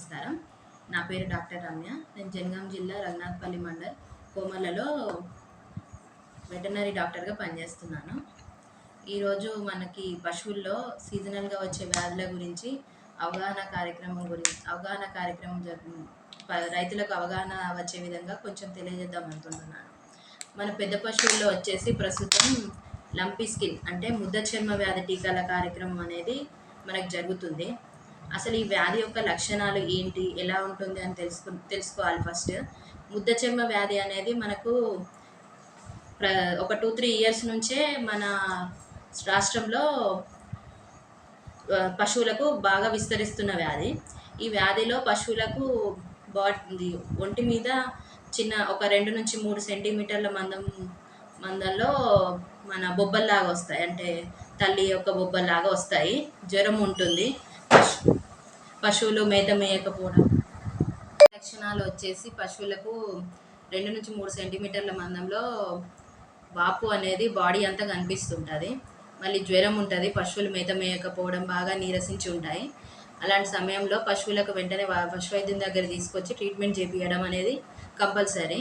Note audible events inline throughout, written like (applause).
నమస్కారం. నా పేరు డాక్టర్ రమ్య. నేను జనగాం జిల్లా రఘునాథ్పల్లి మండల్ కోమలలో వెటర్నరీ డాక్టర్గా పనిచేస్తున్నాను. ఈరోజు మనకి పశువుల్లో సీజనల్గా వచ్చే వ్యాధుల గురించి అవగాహన కార్యక్రమం గురించి అవగాహన కార్యక్రమం జరుపు ప- రైతులకు అవగాహన వచ్చే విధంగా కొంచెం తెలియజేద్దాం అనుకుంటున్నాను. మన పెద్ద పశువుల్లో వచ్చేసి ప్రస్తుతం లంపీ స్కిన్ అంటే ముద్ద చర్మ వ్యాధి టీకాల కార్యక్రమం అనేది మనకు జరుగుతుంది. అసలు ఈ వ్యాధి యొక్క లక్షణాలు ఏంటి? ఎలా ఉంటుంది అని తెలుసుకు తెలుసుకోవాలి ఫస్ట్. ముద్ద చర్మ వ్యాధి అనేది మనకు ప్ర ఒక టూ త్రీ ఇయర్స్ నుంచే మన రాష్ట్రంలో పశువులకు బాగా విస్తరిస్తున్న వ్యాధి. ఈ వ్యాధిలో పశువులకు బాడీ ఒంటి మీద చిన్న ఒక రెండు నుంచి మూడు సెంటీమీటర్ల మందం మందంలో మన బొబ్బల్లాగా వస్తాయి. అంటే తల్లి యొక్క బొబ్బల్లాగా వస్తాయి. జ్వరం ఉంటుంది. పశువులు మేత మేయకపోవడం. లక్షణాలు వచ్చేసి పశువులకు రెండు నుంచి మూడు సెంటీమీటర్ల మందంలో వాపు అనేది బాడీ అంతా కనిపిస్తుంటుంది. మళ్ళీ జ్వరం ఉంటుంది పశువులు మేత మేయకపోవడం బాగా నీరసించి ఉంటాయి. అలాంటి సమయంలో పశువులకు వెంటనే పశు వైద్యం దగ్గర తీసుకొచ్చి ట్రీట్మెంట్ చేపించడం అనేది కంపల్సరీ.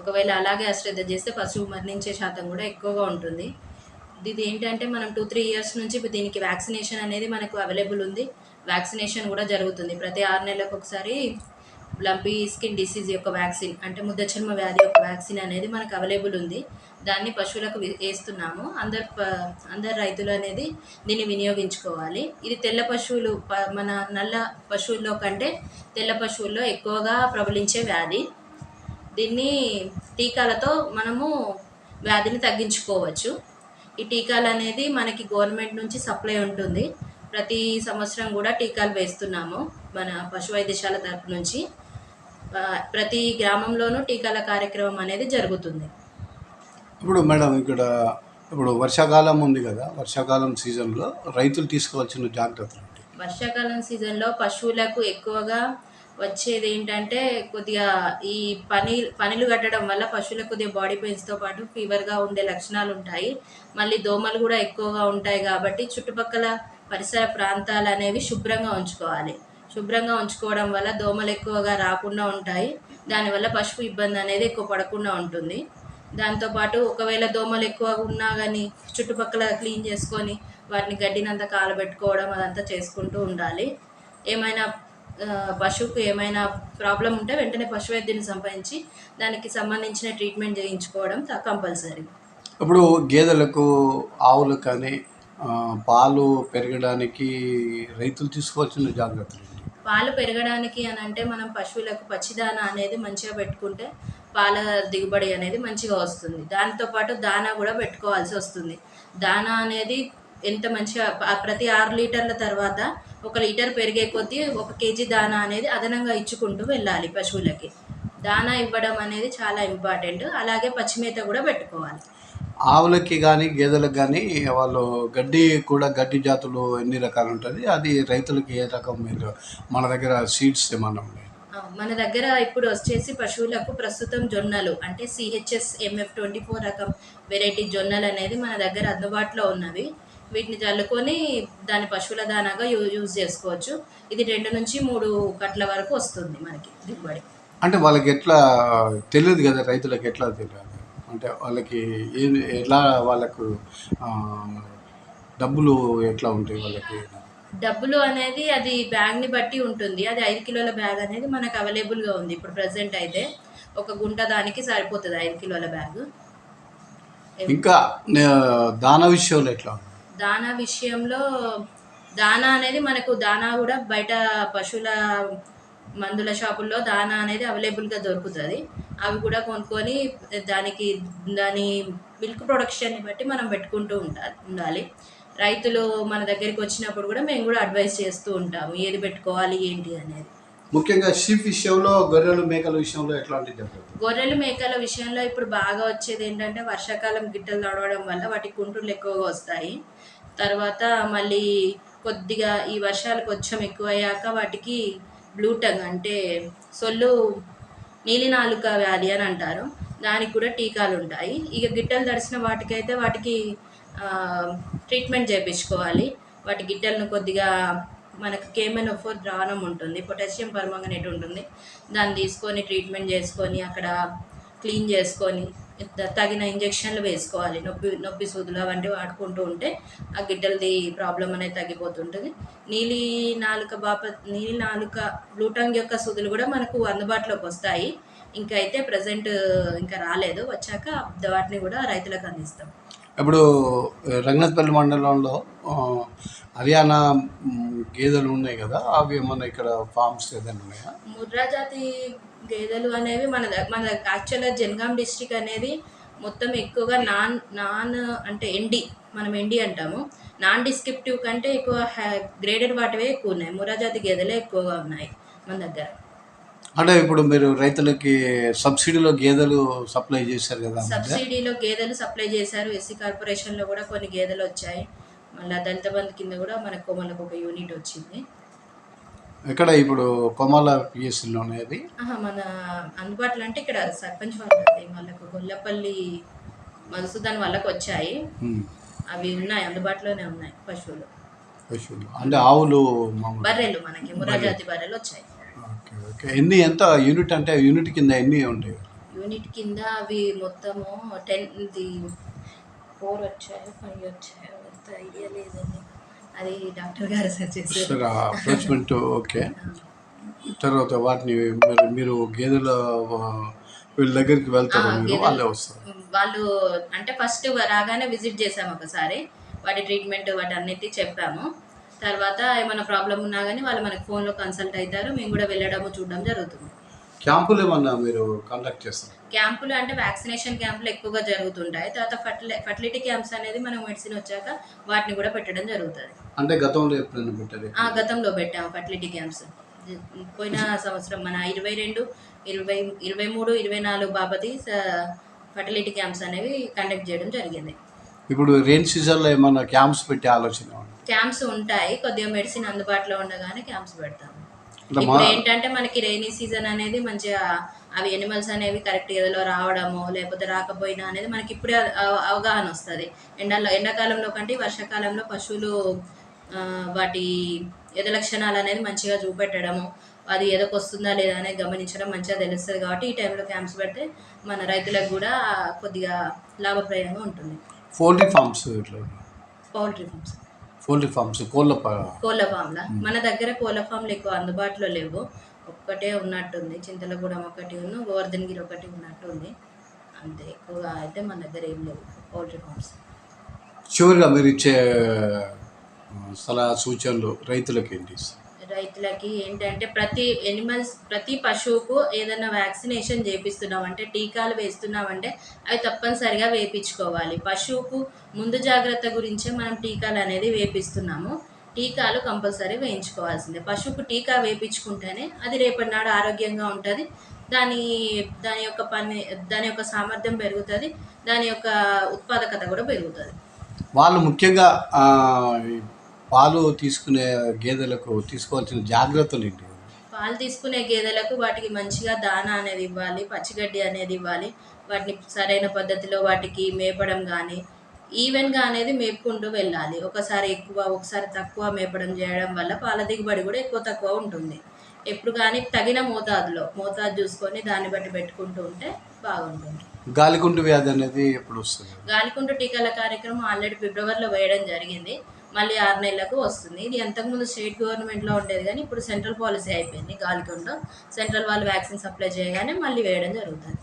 ఒకవేళ అలాగే అశ్రద్ధ చేస్తే పశువు మరణించే శాతం కూడా ఎక్కువగా ఉంటుంది. ఇది ఏంటంటే మనం టూ త్రీ ఇయర్స్ నుంచి ఇప్పుడు దీనికి వ్యాక్సినేషన్ అనేది మనకు అవైలబుల్ ఉంది. వ్యాక్సినేషన్ కూడా జరుగుతుంది. ప్రతి ఆరు నెలలకు ఒకసారి లంపీ స్కిన్ డిసీజ్ యొక్క వ్యాక్సిన్ అంటే ముద్ద చర్మ వ్యాధి యొక్క వ్యాక్సిన్ అనేది మనకు అవైలబుల్ ఉంది. దాన్ని పశువులకు వేస్తున్నాము. అందరు ప- అందరు రైతులు అనేది దీన్ని వినియోగించుకోవాలి. ఇది తెల్ల పశువులు ప- మన నల్ల పశువుల్లో కంటే తెల్ల పశువుల్లో ఎక్కువగా ప్రబలించే వ్యాధి. దీన్ని టీకాలతో మనము వ్యాధిని తగ్గించుకోవచ్చు. ఈ టీకాలు అనేది మనకి గవర్నమెంట్ నుంచి సప్లై ఉంటుంది. ప్రతి సంవత్సరం కూడా టీకాలు వేస్తున్నాము మన పశు వైద్యశాల తరపు నుంచి. ప్రతి గ్రామంలోనూ టీకాల కార్యక్రమం అనేది జరుగుతుంది. ఇప్పుడు మేడం ఇక్కడ ఇప్పుడు వర్షాకాలం ఉంది కదా వర్షాకాలం సీజన్లో రైతులు తీసుకోవాల్సిన జాగ్రత్తలు? వర్షాకాలం సీజన్లో పశువులకు ఎక్కువగా వచ్చేది ఏంటంటే కొద్దిగా ఈ పని పనులు కట్టడం వల్ల పశువులకు కొద్దిగా బాడీ పెయిన్స్తో పాటు ఫీవర్గా ఉండే లక్షణాలు ఉంటాయి మళ్ళీ దోమలు కూడా ఎక్కువగా ఉంటాయి కాబట్టి చుట్టుపక్కల పరిసర ప్రాంతాలు అనేవి శుభ్రంగా ఉంచుకోవాలి. శుభ్రంగా ఉంచుకోవడం వల్ల దోమలు ఎక్కువగా రాకుండా ఉంటాయి. దానివల్ల పశువు ఇబ్బంది అనేది ఎక్కువ పడకుండా ఉంటుంది. దాంతోపాటు ఒకవేళ దోమలు ఎక్కువ ఉన్నా కానీ చుట్టుపక్కల క్లీన్ చేసుకొని వాటిని గడ్డినంతా కాలబెట్టుకోవడం అదంతా చేసుకుంటూ ఉండాలి. ఏమైనా పశువుకు ఏమైనా ప్రాబ్లం ఉంటే వెంటనే పశు వైద్యుని సంపాదించి దానికి సంబంధించిన ట్రీట్మెంట్ చేయించుకోవడం కంపల్సరీ. ఇప్పుడు గేదెలకు ఆవులకు కానీ పాలు పెరగడానికి రైతులు తీసుకోవాల్సిన జాగ్రత్తలు పాలు పెరగడానికి అని అంటే మనం పశువులకు పచ్చిదాన అనేది మంచిగా పెట్టుకుంటే పాల దిగుబడి అనేది మంచిగా వస్తుంది. దాంతోపాటు దానా కూడా పెట్టుకోవాల్సి వస్తుంది. దానా అనేది ఎంత మంచిగా ప్రతి ఆరు లీటర్ల తర్వాత ఒక లీటర్ పెరిగే కొద్దీ ఒక కేజీ దానా అనేది అదనంగా ఇచ్చుకుంటూ వెళ్ళాలి పశువులకి. దానా ఇవ్వడం అనేది చాలా ఇంపార్టెంట్. అలాగే పచ్చిమేత కూడా పెట్టుకోవాలి. ఆవులకి కానీ గేదెలకు కానీ వాళ్ళు గడ్డి కూడా గడ్డి జాతులు ఎన్ని రకాలు ఉంటుంది? అది రైతులకి ఏ రకం మీరు మన దగ్గర సీడ్స్ ఏమన్నా ఉన్నాయి? మన దగ్గర ఇప్పుడు వచ్చేసి పశువులకు ప్రస్తుతం జొన్నలు అంటే సిహెచ్ఎస్ ఎంఎఫ్ ట్వంటీ ఫోర్ రకం వెరైటీ జొన్నలు అనేది మన దగ్గర అందుబాటులో ఉన్నవి. వీటిని చల్లుకొని దాని పశువుల దానాగా యూజ్ చేసుకోవచ్చు. ఇది రెండు నుంచి మూడు కట్ల వరకు వస్తుంది మనకి దిగుబడి. అంటే వాళ్ళకి ఎట్లా తెలియదు కదా రైతులకు ఎట్లా తెలియదు అంటే వాళ్ళకి ఏం ఎలా వాళ్ళకు డబ్బులు ఎట్లా ఉంటాయి వాళ్ళకి? డబ్బులు అనేది అది బ్యాగ్ని బట్టి ఉంటుంది. అది ఐదు కిలోల బ్యాగ్ అనేది మనకు అవైలబుల్గా ఉంది. ఇప్పుడు ప్రజెంట్ అయితే ఒక గుంట దానికి సరిపోతుంది ఐదు కిలోల బ్యాగ్. ఇంకా దాన విషయంలో ఎట్లా? దానా విషయంలో దానా అనేది మనకు దానా కూడా బయట పశువుల మందుల షాపుల్లో దానా అనేది అవైలబుల్గా దొరుకుతుంది. అవి కూడా కొనుక్కొని దానికి దాని మిల్క్ ప్రొడక్షన్ని బట్టి మనం పెట్టుకుంటూ ఉండాలి ఉండాలి. రైతులు మన దగ్గరికి వచ్చినప్పుడు కూడా మేము కూడా అడ్వైస్ చేస్తూ ఉంటాము ఏది పెట్టుకోవాలి ఏంటి అనేది. ముఖ్యంగా షీప్ విషయంలో గొర్రెలు మేకల విషయంలో ఎట్లాంటి గొర్రెలు మేకల విషయంలో ఇప్పుడు బాగా వచ్చేది ఏంటంటే వర్షాకాలం గిట్టలు తడవడం వల్ల వాటి కుంటులు ఎక్కువగా వస్తాయి. తర్వాత మళ్ళీ కొద్దిగా ఈ వర్షాలు కొంచెం ఎక్కువ అయ్యాక వాటికి బ్లూ టంగ్ అంటే సొల్లు నీలినాలుక వ్యాధి అని అంటారు. దానికి కూడా టీకాలు ఉంటాయి. ఇక గిట్టలు తడిసిన వాటికైతే వాటికి ట్రీట్మెంట్ చేయించుకోవాలి వాటి గిట్టలను కొద్దిగా మనకు కేమెనోఫోర్ ద్రావణం ఉంటుంది పొటాషియం పర్మంగనేట్ ఉంటుంది. దాన్ని తీసుకొని ట్రీట్మెంట్ చేసుకొని అక్కడ క్లీన్ చేసుకొని తగిన ఇంజెక్షన్లు వేసుకోవాలి. నొప్పి నొప్పి సూదులు అవన్నీ వాడుకుంటూ ఉంటే ఆ గిడ్డలది ప్రాబ్లం అనేది తగ్గిపోతుంటుంది. నీలి నాలుక బాప నీలి నాలుక బ్లూటంగ్ యొక్క సూదులు కూడా మనకు అందుబాటులోకి వస్తాయి. ఇంకా అయితే ప్రజెంట్ ఇంకా రాలేదు. వచ్చాక వాటిని కూడా రైతులకు అందిస్తాం. ఇప్పుడు రంగనాథపల్లి మండలంలో హర్యానా గేదెలు ఉన్నాయి కదా అవి మన ఇక్కడ ఫార్మ్స్ ఏదైనా ఉన్నాయా? ముర్రా జాతి గేదెలు అనేవి మన మన యాక్చువల్గా జనగాం డిస్ట్రిక్ట్ అనేది మొత్తం ఎక్కువగా నాన్ నాన్ అంటే ఎండి మనం ఎండి అంటాము. నాన్ డిస్క్రిప్టివ్ కంటే ఎక్కువ గ్రేడెడ్ వాటివే ఎక్కువ ఉన్నాయి. ముర్రా జాతి గేదెలే ఎక్కువగా ఉన్నాయి మన దగ్గర. అంటే ఇప్పుడు మీరు రైతులకి సబ్సిడీలో గేదెలు సప్లై చేశారు కదా సబ్సిడీలో గేదెలు సప్లై చేశారు. ఎస్సీ కార్పొరేషన్లో కూడా కొన్ని గేదెలు వచ్చాయి. మళ్ళీ దళిత బంధు కింద కూడా మనకు కోమలకు ఒక యూనిట్ వచ్చింది. ఎక్కడ ఇప్పుడు కొమాల పిఎస్సీలో ఆహా, మన అందుబాటులో అంటే ఇక్కడ సర్పంచ్ వాళ్ళకి వాళ్ళకు గొల్లపల్లి మధుసూదన్ వాళ్ళకి వచ్చాయి. అవి ఉన్నాయి అందుబాటులోనే ఉన్నాయి పశువులు. పశువులు. అంటే ఆవులు బర్రెలు మనకి మురాజాతి బర్రెలు వచ్చాయి. ఓకే. ఎన్ని ఎంత యూనిట్ అంటే యూనిట్ కింద ఎన్ని ఉంటాయి? యూనిట్ కింద అవి మొత్తము టెన్ ఇది ఫోర్ వచ్చాయి ఫైవ్ వచ్చాయి? అంత ఐడియా లేదండి అది. డాక్టర్ గారు చేశారు. సరే అప్రోచ్మెంట్ ఓకే. (laughs) తర్వాత వాటిని మరి గేదెల వీళ్ళ దగ్గరికి వెళ్తారు మీరు. వాళ్ళే వస్తారు. వాళ్ళు అంటే ఫస్ట్ రాగానే విజిట్ చేసాము ఒకసారి. వాటి ట్రీట్మెంట్ వాటి అన్నిటి చెప్పాము. తర్వాత ఏమైనా ప్రాబ్లం ఉన్నా కానీ వాళ్ళు మనకి ఫోన్లో కన్సల్ట్ అవుతారు మేము కూడా వెళ్ళడము చూడడం జరుగుతుంది. క్యాంపులు ఏమన్నా మీరు కాంటాక్ట్ చేస్తారు? క్యాంపులు అంటే వ్యాక్సినేషన్ క్యాంపులు ఎక్కువగా జరుగుతుంటాయి. తర్వాత ఫర్టిలి ఫర్టిలిటీ క్యాంప్స్ అనేది మనం మెడిసిన్ వచ్చాక వాటిని కూడా పెట్టడం జరుగుతుంది. అంటే గతంలో ఎప్పుడైనా పెట్టారు? ఆ గతంలో పెట్టాము ఫర్టిలిటీ క్యాంప్స్. పోయిన సంవత్సరం మన ఇరవై రెండు ఇరవై ఇరవై మూడు ఇరవై నాలుగు బాబతి ఫర్టిలిటీ క్యాంప్స్ అనేవి కండక్ట్ చేయడం జరిగింది. ఇప్పుడు రెయిన్ సీజన్లో ఏమన్నా క్యాంప్స్ పెట్టే ఆలోచన? క్యాంప్స్ ఉంటాయి. కొద్దిగా మెడిసిన్ అందుబాటులో ఉండగానే క్యాంప్స్ మా ఇప్పుడు ఏంటంటే మనకి రైనీ సీజన్ అనేది మంచిగా అవి ఎనిమల్స్ అనేవి కరెక్ట్ ఏదో రావడము లేకపోతే రాకపోయినా అనేది మనకి ఇప్పుడే అవ- అవగాహన వస్తుంది. ఎండలో ఎండాకాలంలో కంటే వర్షాకాలంలో పశువులు వాటి ఎద లక్షణాలు అనేది మంచిగా చూపెట్టడము అది ఎదకు వస్తుందా లేదా అనేది గమనించడం మంచిగా తెలుస్తుంది. కాబట్టి ఈ టైంలో క్యాంప్స్ పెడితే మన రైతులకు కూడా కొద్దిగా లాభప్రదంగా ఉంటుంది. పౌల్ట్రీ ఫార్మ్స్ ఇట్లా. పౌల్ట్రీ ఫార్మ్స్ పౌల్ట్రీ ఫార్మ్స్ కోళ్ళ ప- కోళ్ళ ఫామ్లా? మన దగ్గర కోళ్ళ ఫామ్లు ఎక్కువ అందుబాటులో లేవు. ఒక్కటే ఉన్నట్టుంది. చింతలగూడెం ఒకటి ఉన్న గోవర్ధనగిరి ఒకటి ఉన్నట్టుంది. అంతే. ఎక్కువగా అయితే మన దగ్గర ఏం లేవు పౌల్ట్రీ ఫామ్స్. చివరిగా మీరు ఇచ్చే ఆ, సలహా సూచనలు రైతులకు ఏంటి రైతులకి ఏంటంటే ప్రతి ఎనిమల్స్ ప్రతి పశువుకు ఏదైనా వ్యాక్సినేషన్ చేపిస్తున్నాం అంటే టీకాలు వేస్తున్నామంటే అవి తప్పనిసరిగా వేపించుకోవాలి. పశువుకు ముందు జాగ్రత్త గురించే మనం టీకాలు అనేది వేపిస్తున్నాము. టీకాలు కంపల్సరీ వేయించుకోవాల్సిందే. పశువుకు టీకా వేపించుకుంటేనే అది రేపటి నాడు ఆరోగ్యంగా ఉంటుంది. దాని దాని యొక్క పని దాని యొక్క సామర్థ్యం పెరుగుతుంది. దాని యొక్క ఉత్పాదకత కూడా పెరుగుతుంది. వాళ్ళు ముఖ్యంగా పాలు తీసుకునే గేదెలకు తీసుకోవాల్సిన జాగ్రత్తలు ఏంటి? పాలు తీసుకునే గేదెలకు వాటికి మంచిగా దానా అనేది ఇవ్వాలి పచ్చిగడ్డి అనేది ఇవ్వాలి. వాటిని సరైన పద్ధతిలో వాటికి మేపడం కానీ ఈవెన్గా అనేది మేపుకుంటూ వెళ్ళాలి. ఒకసారి ఎక్కువ ఒకసారి తక్కువ మేపడం చేయడం వల్ల పాల దిగుబడి కూడా ఎక్కువ తక్కువ ఉంటుంది. ఎప్పుడు కానీ తగిన మోతాదులో మోతాదు చూసుకొని దాన్ని బట్టి పెట్టుకుంటూ ఉంటే బాగుంటుంది. గాలికుంటు వ్యాధి అనేది ఎప్పుడు వస్తుంది? గాలికుంటు టీకాల కార్యక్రమం ఆల్రెడీ ఫిబ్రవరిలో వేయడం జరిగింది. మళ్ళీ ఆరు నెలలకు వస్తుంది. ఇది ఎంతకుముందు స్టేట్ గవర్నమెంట్లో ఉండేది కానీ ఇప్పుడు సెంట్రల్ పాలసీ అయిపోయింది. గాలికొండ సెంట్రల్ వాళ్ళు వ్యాక్సిన్ సప్లై చేయగానే మళ్ళీ వేయడం జరుగుతుంది.